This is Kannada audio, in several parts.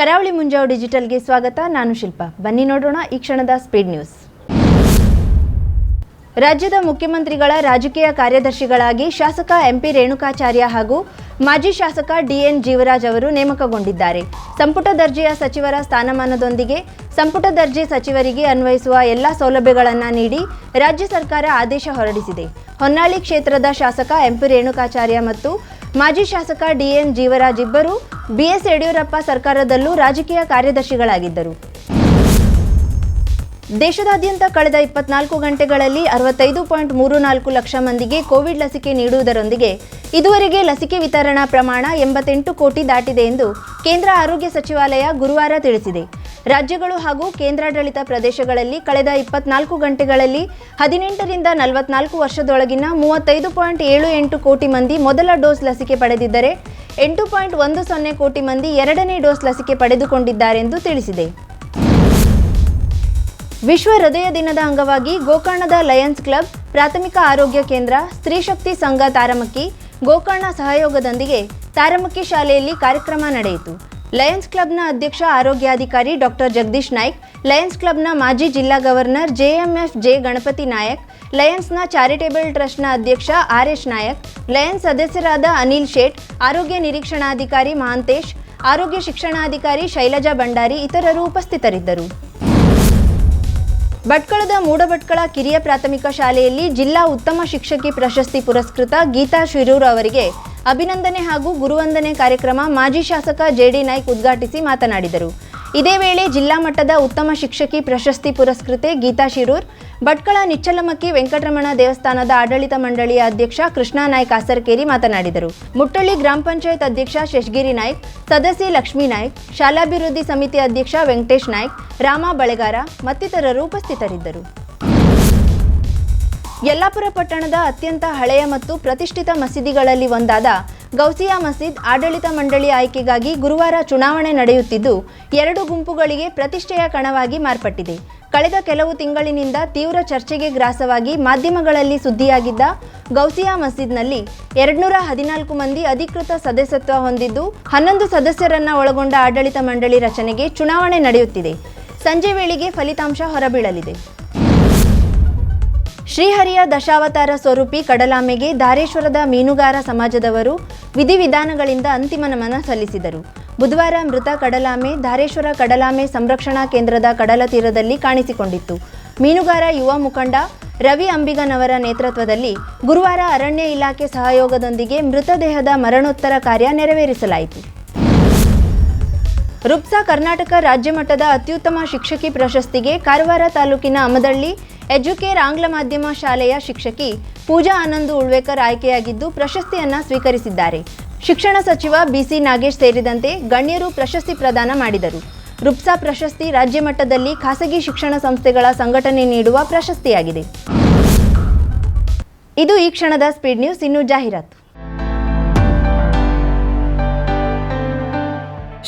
ಕರಾವಳಿ ಮುಂಜಾವು ಡಿಜಿಟಲ್ಗೆ ಸ್ವಾಗತ. ನಾನು ಶಿಲ್ಪ. ಬನ್ನಿ ನೋಡೋಣ ಈ ಕ್ಷಣದ ಸ್ಪೀಡ್ ನ್ಯೂಸ್. ರಾಜ್ಯದ ಮುಖ್ಯಮಂತ್ರಿಗಳ ರಾಜಕೀಯ ಕಾರ್ಯದರ್ಶಿಗಳಾಗಿ ಶಾಸಕ ಎಂಪಿ ರೇಣುಕಾಚಾರ್ಯ ಹಾಗೂ ಮಾಜಿ ಶಾಸಕ ಡಿಎನ್ ಜೀವರಾಜ್ ಅವರು ನೇಮಕಗೊಂಡಿದ್ದಾರೆ. ಸಂಪುಟ ದರ್ಜೆಯ ಸಚಿವರ ಸ್ಥಾನಮಾನದೊಂದಿಗೆ ಸಂಪುಟ ದರ್ಜೆ ಸಚಿವರಿಗೆ ಅನ್ವಯಿಸುವ ಎಲ್ಲ ಸೌಲಭ್ಯಗಳನ್ನು ನೀಡಿ ರಾಜ್ಯ ಸರ್ಕಾರ ಆದೇಶ ಹೊರಡಿಸಿದೆ. ಹೊನ್ನಾಳಿ ಕ್ಷೇತ್ರದ ಶಾಸಕ ಎಂಪಿ ರೇಣುಕಾಚಾರ್ಯ ಮತ್ತು ಮಾಜಿ ಶಾಸಕ ಡಿಎನ್ ಜೀವರಾಜ್ ಇಬ್ಬರು, ಬಿಎಸ್ ಯಡಿಯೂರಪ್ಪ ಸರ್ಕಾರದಲ್ಲೂ ರಾಜಕೀಯ ಕಾರ್ಯದರ್ಶಿಗಳಾಗಿದ್ದರು. ದೇಶದಾದ್ಯಂತ ಕಳೆದ ಇಪ್ಪತ್ನಾಲ್ಕು ಗಂಟೆಗಳಲ್ಲಿ ಅರವತ್ತೈದು ಪಾಯಿಂಟ್ ಮೂರು ನಾಲ್ಕು ಲಕ್ಷ ಮಂದಿಗೆ ಕೋವಿಡ್ ಲಸಿಕೆ ನೀಡುವುದರೊಂದಿಗೆ ಇದುವರೆಗೆ ಲಸಿಕೆ ವಿತರಣಾ ಪ್ರಮಾಣ ಎಂಬತ್ತೆಂಟು ಕೋಟಿ ದಾಟಿದೆ ಎಂದು ಕೇಂದ್ರ ಆರೋಗ್ಯ ಸಚಿವಾಲಯ ಗುರುವಾರ ತಿಳಿಸಿದೆ. ರಾಜ್ಯಗಳು ಹಾಗೂ ಕೇಂದ್ರಾಡಳಿತ ಪ್ರದೇಶಗಳಲ್ಲಿ ಕಳೆದ ಇಪ್ಪತ್ನಾಲ್ಕು ಗಂಟೆಗಳಲ್ಲಿ ಹದಿನೆಂಟರಿಂದ ನಲವತ್ನಾಲ್ಕು ವರ್ಷದೊಳಗಿನ ಮೂವತ್ತೈದು ಪಾಯಿಂಟ್ ಏಳು ಎಂಟು ಕೋಟಿ ಮಂದಿ ಮೊದಲ ಡೋಸ್ ಲಸಿಕೆ ಪಡೆದಿದ್ದರೆ ಎಂಟು ಪಾಯಿಂಟ್ ಒಂದು ಸೊನ್ನೆ ಕೋಟಿ ಮಂದಿ ಎರಡನೇ ಡೋಸ್ ಲಸಿಕೆ ಪಡೆದುಕೊಂಡಿದ್ದಾರೆಂದು ತಿಳಿಸಿದೆ. ವಿಶ್ವ ಹೃದಯ ದಿನದ ಅಂಗವಾಗಿ ಗೋಕರ್ಣದ ಲಯನ್ಸ್ ಕ್ಲಬ್, ಪ್ರಾಥಮಿಕ ಆರೋಗ್ಯ ಕೇಂದ್ರ ಸ್ತ್ರೀಶಕ್ತಿ ಸಂಘ ತಾರಮಕ್ಕಿ, ಗೋಕರ್ಣ ಸಹಯೋಗದೊಂದಿಗೆ ತಾರಮಕ್ಕಿ ಶಾಲೆಯಲ್ಲಿ ಕಾರ್ಯಕ್ರಮ ನಡೆಯಿತು. ಲಯನ್ಸ್ ಕ್ಲಬ್ನ ಅಧ್ಯಕ್ಷ, ಆರೋಗ್ಯಾಧಿಕಾರಿ ಡಾಕ್ಟರ್ ಜಗದೀಶ್ ನಾಯ್ಕ್, ಲಯನ್ಸ್ ಕ್ಲಬ್ನ ಮಾಜಿ ಜಿಲ್ಲಾ governor JMF J. Ganapati Nayak, ಲಯನ್ಸ್ನ charitable ಟ್ರಸ್ಟ್ನ ಅಧ್ಯಕ್ಷ ಆರ್ ಎಸ್ ನಾಯಕ್, ಲಯನ್ಸ್ ಸದಸ್ಯರಾದ ಅನಿಲ್ ಶೇಟ್, ಆರೋಗ್ಯ ನಿರೀಕ್ಷಣಾಧಿಕಾರಿ ಮಹಾಂತೇಶ್, ಆರೋಗ್ಯ ಶಿಕ್ಷಣಾಧಿಕಾರಿ ಶೈಲಜಾ ಭಂಡಾರಿ ಇತರರು ಉಪಸ್ಥಿತರಿದ್ದರು. ಭಟ್ಕಳದ ಮೂಡಭಟ್ಕಳ ಕಿರಿಯ ಪ್ರಾಥಮಿಕ ಶಾಲೆಯಲ್ಲಿ ಜಿಲ್ಲಾ ಉತ್ತಮ ಶಿಕ್ಷಕಿ ಪ್ರಶಸ್ತಿ ಪುರಸ್ಕೃತ ಗೀತಾ ಶಿರೂರ್ ಅವರಿಗೆ ಅಭಿನಂದನೆ ಹಾಗೂ ಗುರುವಂದನೆ ಕಾರ್ಯಕ್ರಮ ಮಾಜಿ ಶಾಸಕ ಜೆಡಿ ನಾಯ್ಕ್ ಉದ್ಘಾಟಿಸಿ ಮಾತನಾಡಿದರು. ಇದೇ ವೇಳೆ ಜಿಲ್ಲಾ ಮಟ್ಟದ ಉತ್ತಮ ಶಿಕ್ಷಕಿ ಪ್ರಶಸ್ತಿ ಪುರಸ್ಕೃತೆ ಗೀತಾ ಶಿರೂರ್, ಭಟ್ಕಳ ನಿಚ್ಚಲಮಕ್ಕಿ ವೆಂಕಟರಮಣ ದೇವಸ್ಥಾನದ ಆಡಳಿತ ಮಂಡಳಿಯ ಅಧ್ಯಕ್ಷ ಕೃಷ್ಣಾ ನಾಯ್ಕ್ ಆಸರ್ಕೇರಿ ಮಾತನಾಡಿದರು. ಮುಟ್ಟಳ್ಳಿ ಗ್ರಾಮ ಪಂಚಾಯತ್ ಅಧ್ಯಕ್ಷ ಶಶಗಿರಿ ನಾಯ್ಕ್, ಸದಸ್ಯೆ ಲಕ್ಷ್ಮೀ ನಾಯ್ಕ್, ಶಾಲಾಭಿವೃದ್ಧಿ ಸಮಿತಿ ಅಧ್ಯಕ್ಷ ವೆಂಕಟೇಶ್ ನಾಯ್ಕ್, ರಾಮ ಬಳೆಗಾರ ಮತ್ತಿತರರು ಉಪಸ್ಥಿತರಿದ್ದರು. ಯಲ್ಲಾಪುರ ಪಟ್ಟಣದ ಅತ್ಯಂತ ಹಳೆಯ ಮತ್ತು ಪ್ರತಿಷ್ಠಿತ ಮಸೀದಿಗಳಲ್ಲಿ ಒಂದಾದ ಗೌಸಿಯಾ ಮಸೀದ್ ಆಡಳಿತ ಮಂಡಳಿ ಆಯ್ಕೆಗಾಗಿ ಗುರುವಾರ ಚುನಾವಣೆ ನಡೆಯುತ್ತಿದ್ದು, ಎರಡು ಗುಂಪುಗಳಿಗೆ ಪ್ರತಿಷ್ಠೆಯ ಕಣವಾಗಿ ಮಾರ್ಪಟ್ಟಿದೆ. ಕಳೆದ ಕೆಲವು ತಿಂಗಳಿನಿಂದ ತೀವ್ರ ಚರ್ಚೆಗೆ ಗ್ರಾಸವಾಗಿ ಮಾಧ್ಯಮಗಳಲ್ಲಿ ಸುದ್ದಿಯಾಗಿದ್ದ ಗೌಸಿಯಾ ಮಸೀದ್ನಲ್ಲಿ ಎರಡ್ನೂರ ಹದಿನಾಲ್ಕು ಮಂದಿ ಅಧಿಕೃತ ಸದಸ್ಯತ್ವ ಹೊಂದಿದ್ದು, ಹನ್ನೊಂದು ಸದಸ್ಯರನ್ನ ಒಳಗೊಂಡ ಆಡಳಿತ ಮಂಡಳಿ ರಚನೆಗೆ ಚುನಾವಣೆ ನಡೆಯುತ್ತಿದೆ. ಸಂಜೆ ವೇಳೆಗೆ ಫಲಿತಾಂಶ ಹೊರಬೀಳಲಿದೆ. ಶ್ರೀಹರಿಯ ದಶಾವತಾರ ಸ್ವರೂಪಿ ಕಡಲಾಮೆಗೆ ಧಾರೇಶ್ವರದ ಮೀನುಗಾರ ಸಮಾಜದವರು ವಿಧಿವಿಧಾನಗಳಿಂದ ಅಂತಿಮ ನಮನ ಸಲ್ಲಿಸಿದರು. ಬುಧವಾರ ಮೃತ ಕಡಲಾಮೆ ಧಾರೇಶ್ವರ ಕಡಲಾಮೆ ಸಂರಕ್ಷಣಾ ಕೇಂದ್ರದ ಕಡಲ ತೀರದಲ್ಲಿ ಕಾಣಿಸಿಕೊಂಡಿತ್ತು. ಮೀನುಗಾರ ಯುವ ಮುಖಂಡ ರವಿ ಅಂಬಿಗನವರ ನೇತೃತ್ವದಲ್ಲಿ ಗುರುವಾರ ಅರಣ್ಯ ಇಲಾಖೆ ಸಹಯೋಗದೊಂದಿಗೆ ಮೃತದೇಹದ ಮರಣೋತ್ತರ ಕಾರ್ಯ ನೆರವೇರಿಸಲಾಯಿತು. ರುಪ್ಸಾ ಕರ್ನಾಟಕ ರಾಜ್ಯ ಮಟ್ಟದ ಅತ್ಯುತ್ತಮ ಶಿಕ್ಷಕಿ ಪ್ರಶಸ್ತಿಗೆ ಕಾರವಾರ ತಾಲೂಕಿನ ಅಮದಳ್ಳಿ ಎಜುಕೇರ್ ಆಂಗ್ಲ ಮಾಧ್ಯಮ ಶಾಲೆಯ ಶಿಕ್ಷಕಿ ಪೂಜಾ ಆನಂದ್ ಉಳ್ವೇಕರ್ ಆಯ್ಕೆಯಾಗಿದ್ದು ಪ್ರಶಸ್ತಿಯನ್ನ ಸ್ವೀಕರಿಸಿದ್ದಾರೆ. ಶಿಕ್ಷಣ ಸಚಿವ ಬಿಸಿ ನಾಗೇಶ್ ಸೇರಿದಂತೆ ಗಣ್ಯರು ಪ್ರಶಸ್ತಿ ಪ್ರದಾನ ಮಾಡಿದರು. ರುಪ್ಸಾ ಪ್ರಶಸ್ತಿ ರಾಜ್ಯ ಮಟ್ಟದಲ್ಲಿ ಖಾಸಗಿ ಶಿಕ್ಷಣ ಸಂಸ್ಥೆಗಳ ಸಂಘಟನೆ ನೀಡುವ ಪ್ರಶಸ್ತಿಯಾಗಿದೆ. ಇದು ಈ ಕ್ಷಣದ ಸ್ಪೀಡ್ ನ್ಯೂಸ್, ಇನ್ನು ಜಾಹೀರಾತು.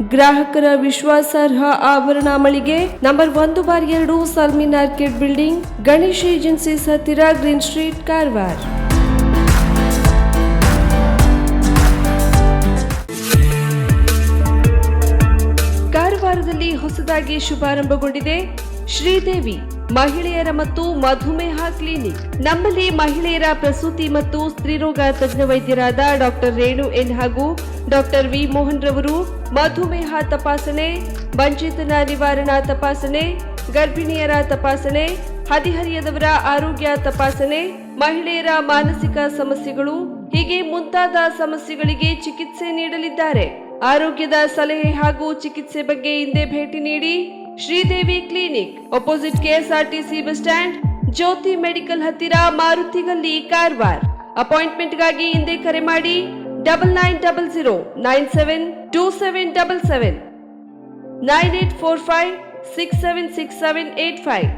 ಗ್ರಾಹಕರ ವಿಶ್ವಾಸಾರ್ಹ ಆಭರಣ ಮಳಿಗೆ ನಂಬರ್ ಒಂದು ಬಾರ್ ಎರಡು Salmin market building, Ganesh agency ಹತ್ತಿರ ಗ್ರೀನ್ ಸ್ಟ್ರೀಟ್ ಕಾರವಾರ್. ಕಾರವಾರದಲ್ಲಿ ಹೊಸದಾಗಿ ಶುಭಾರಂಭಗೊಂಡಿದೆ ಶ್ರೀದೇವಿ ಮಹಿಳೆಯರ ಮತ್ತು ಮಧುಮೇಹ ಕ್ಲಿನಿಕ್. ನಮ್ಮಲ್ಲಿ ಮಹಿಳೆಯರ ಪ್ರಸೂತಿ ಮತ್ತು ಸ್ತ್ರೀರೋಗ ತಜ್ಞ ವೈದ್ಯರಾದ ಡಾಕ್ಟರ್ ರೇಣು ಎನ್ ಹಾಗೂ ಡಾಕ್ಟರ್ ವಿ ಮೋಹನ್ ರವರು ಮಧುಮೇಹ ತಪಾಸಣೆ ಬಂಚಿತನ ನಿವಾರಣಾ ತಪಾಸಣೆ, ಗರ್ಭಿಣಿಯರ ತಪಾಸಣೆ, ಹದಿಹರಿಯದವರ ಆರೋಗ್ಯ ತಪಾಸಣೆ, ಮಹಿಳೆಯರ ಮಾನಸಿಕ ಸಮಸ್ಯೆಗಳು, ಹೀಗೆ ಮುಂತಾದ ಸಮಸ್ಯೆಗಳಿಗೆ ಚಿಕಿತ್ಸೆ ನೀಡಲಿದ್ದಾರೆ. ಆರೋಗ್ಯದ ಸಲಹೆ ಹಾಗೂ ಚಿಕಿತ್ಸೆ ಬಗ್ಗೆ ಹಿಂದೆ ಭೇಟಿ ನೀಡಿ Sridevi clinic opposite KSRTC bus stand, Jyoti medical ಹತ್ತಿರ ಮಾರುತಿಗಲ್ಲಿ ಕಾರವಾರ್. ಅಪಾಯಿಂಟ್ಮೆಂಟ್ಗಾಗಿ ಹಿಂದೆ ಕರೆ ಮಾಡಿ double nine double zero nine seven two seven double seven nine eight four five six seven six seven eight five